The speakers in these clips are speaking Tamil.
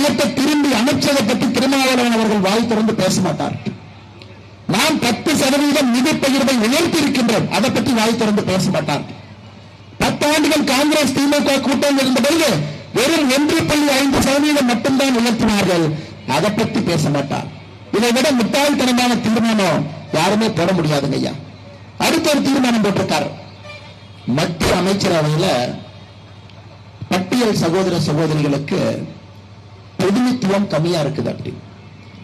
பணத்தை திரும்பி அமைச்சதை பற்றி திருமாவளவன் அவர்கள் வாய் திறந்து பேச மாட்டார். நாம் பத்து சதவீதம் நிதி பகிர்வை உயர்த்தி இருக்கின்றோம் அதை பற்றி வாய் திறந்து பேச மாட்டார். பத்து ஆண்டுகள் காங்கிரஸ் திமுக கூட்டம் இருந்த பொழுது வெறும் ஒன்று புள்ளி ஐந்து சதவீதம் மட்டும்தான் உயர்த்தினார்கள் அதை பற்றி பேச மாட்டார். இதை விட முட்டாள்தனமான தீர்மானம் யாருமே போட முடியாதுங்க ஐயா. அடுத்த ஒரு தீர்மானம் போட்டிருக்காரு. மத்திய அமைச்சரவையில பட்டியல் சகோதர சகோதரிகளுக்கு பிரதிநிதித்துவம் கம்மியா இருக்குது அப்படி.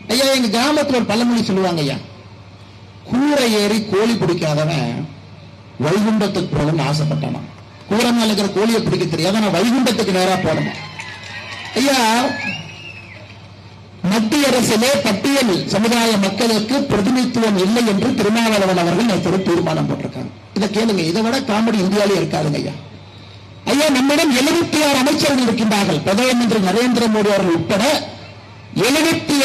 ஐயா எங்க கிராமத்துல ஒரு பழமொழி சொல்லுவாங்க ஐயா. கூரை ஏறி கோழி பிடிக்காதவன் வைகுண்டத்துக்கு போகணும்னு ஆசைப்பட்டானா? கூரை மேல இருக்கிற கோழியை பிடிக்க தெரியாத நான் வைகுண்டத்துக்கு நேரா போனோம் ஐயா மத்திய அரசிலே பட்டியல் சமுதாய மக்களுக்கு பிரதிநிதித்துவம் இல்லை என்று திருமாவளவன் அவர்கள் நேற்று தீர்மானம் போட்டிருக்காங்க இதை கேளுங்க இதை விட காமெடி இந்தியாவிலே இருக்காதுங்க ஐயா. ஐயா நம்மிடம் எழுபத்தி ஆறு அமைச்சர்கள் இருக்கின்றார்கள். பிரதம மந்திரி நரேந்திர மோடி அவர்கள் உட்பட எழுபத்தி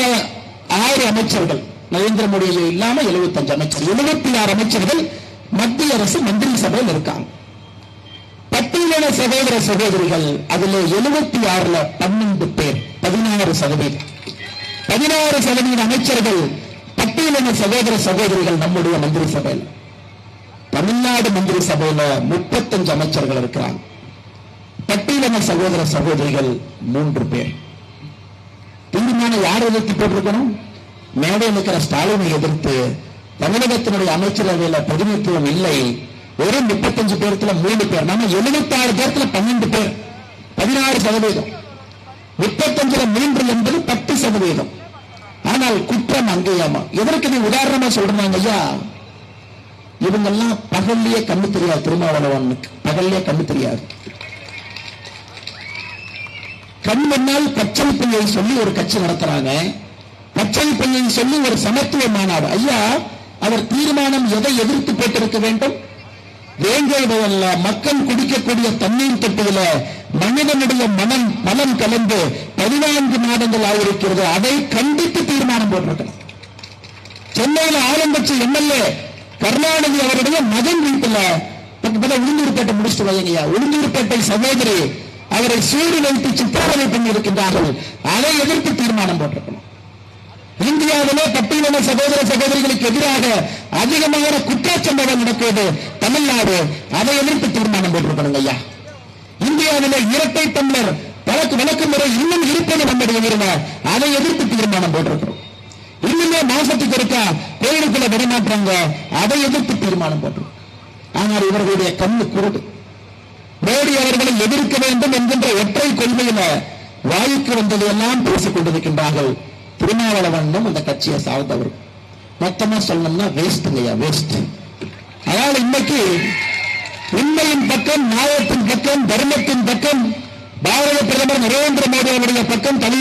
ஆறு அமைச்சர்கள். நரேந்திர மோடி இல்லாம 75 அமைச்சர் எழுபத்தி ஆறு அமைச்சர்கள் மத்திய அரசு மந்திரி சபையில் இருக்காங்க. பட்டியலின சகோதர சகோதரிகள் அதுல எழுபத்தி ஆறுல பன்னெண்டு பேர் பதினாறு சதவீதம். பதினாறு சதவீத அமைச்சர்கள் பட்டியலின சகோதர சகோதரிகள் நம்முடைய மந்திரி சபையில். தமிழ்நாடு மந்திரி சபையில முப்பத்தஞ்சு அமைச்சர்கள் இருக்கிறாங்க. பட்டியலின சகோதர சகோதரிகள் மூன்று பேர். தீர்மானம் யார் எதிர்த்து போட்டிருக்கணும்? மேடையில் இருக்கிற ஸ்டாலினை எதிர்த்து தமிழகத்தினுடைய அமைச்சரவையில பிரதிநிதித்துவம் இல்லை. ஒரு முப்பத்தஞ்சு பேர்த்துல மூணு பேர். நம்ம எழுபத்தி ஆறு பேர்த்துல பன்னெண்டு பேர். பதினாறு சதவீதம். முப்பத்தஞ்சுல மூன்று என்பது பத்து சதவீதம். ஆனால் குற்றம் அங்கேயாமா? எதற்கு நீ உதாரணமா சொல்றாங்க ஐயா? இவங்கெல்லாம் பகல்லையே கண்ணு தெரியாது திருமாவளவனுக்கு. பகல்லையே கண்ணு தெரியாது. கண் முன்னால் பச்சை பிள்ளையை சொல்லி ஒரு கட்சி நடத்துறாங்க. பச்சை பிள்ளையை சொல்லி ஒரு சமத்துவ மாநாடு ஐயா அவர் தீர்மானம் எதை எதிர்த்து போட்டிருக்க வேண்டும்? வேங்கையில மக்கள் குடிக்கக்கூடிய தண்ணீர் தொட்டியில மனிதனுடைய மனம் மனம் கலந்து பதினான்கு மாதங்கள் ஆகியிருக்கிறது அதை கண்டித்து தீர்மானம் போட்டிருக்கிறார். சென்னையில ஆளுங்கட்சி எம்எல்ஏ கருணாநிதி அவருடைய மகன் வீட்டுல உளுந்தூர்பேட்டை முடிச்சுட்டு வைங்கய்யா உளுந்தூர்பேட்டை சகோதரி அவரை சூடு வைத்து சித்திரவதை பண்ணியிருக்கின்றார்கள். அதை எதிர்த்து தீர்மானம் போட்டிருக்கணும். இந்தியாவிலே பட்டியலின சகோதர சகோதரிகளுக்கு எதிராக அதிகமான குற்றச்சம்பவம் நடக்கிறது. தமிழ்நாடு அதை எதிர்த்து தீர்மானம் போட்டிருக்கணும் ஐயா. இந்தியாவிலே இரட்டை தமிழர் வழக்கு வழக்கு முறை இன்னும் இருப்பது நம்முடைய உரிமை. அதை எதிர்த்து தீர்மானம் போட்டிருக்கிறோம் இன்னுமே மாசத்துக்கு இருக்கா கோயிலுக்குள்ள விடமாட்டாங்க அதை எதிர்த்து தீர்மானம் போட்டிருக்கோம் ஆனால் இவர்களுடைய கண்ணு குருடு. மோடி அவர்களை எதிர்க்க வேண்டும் என்கின்ற ஒற்றை கொள்கையில வாய்க்கு வந்ததையெல்லாம் பேசிக் கொண்டிருக்கின்றார்கள். திருமாவளவனும் அந்த கட்சியை சார்ந்தவர் மொத்தமா சொல்லணும்னா வேஸ்ட்ங்கய்யா வேஸ்ட் அதனால இன்னைக்கு உண்மையின் பக்கம் நியாயத்தின் பக்கம் தர்மத்தின் பக்கம் பாரத பிரதமர் நரேந்திர மோடி அவருடைய பக்கம் தனியார்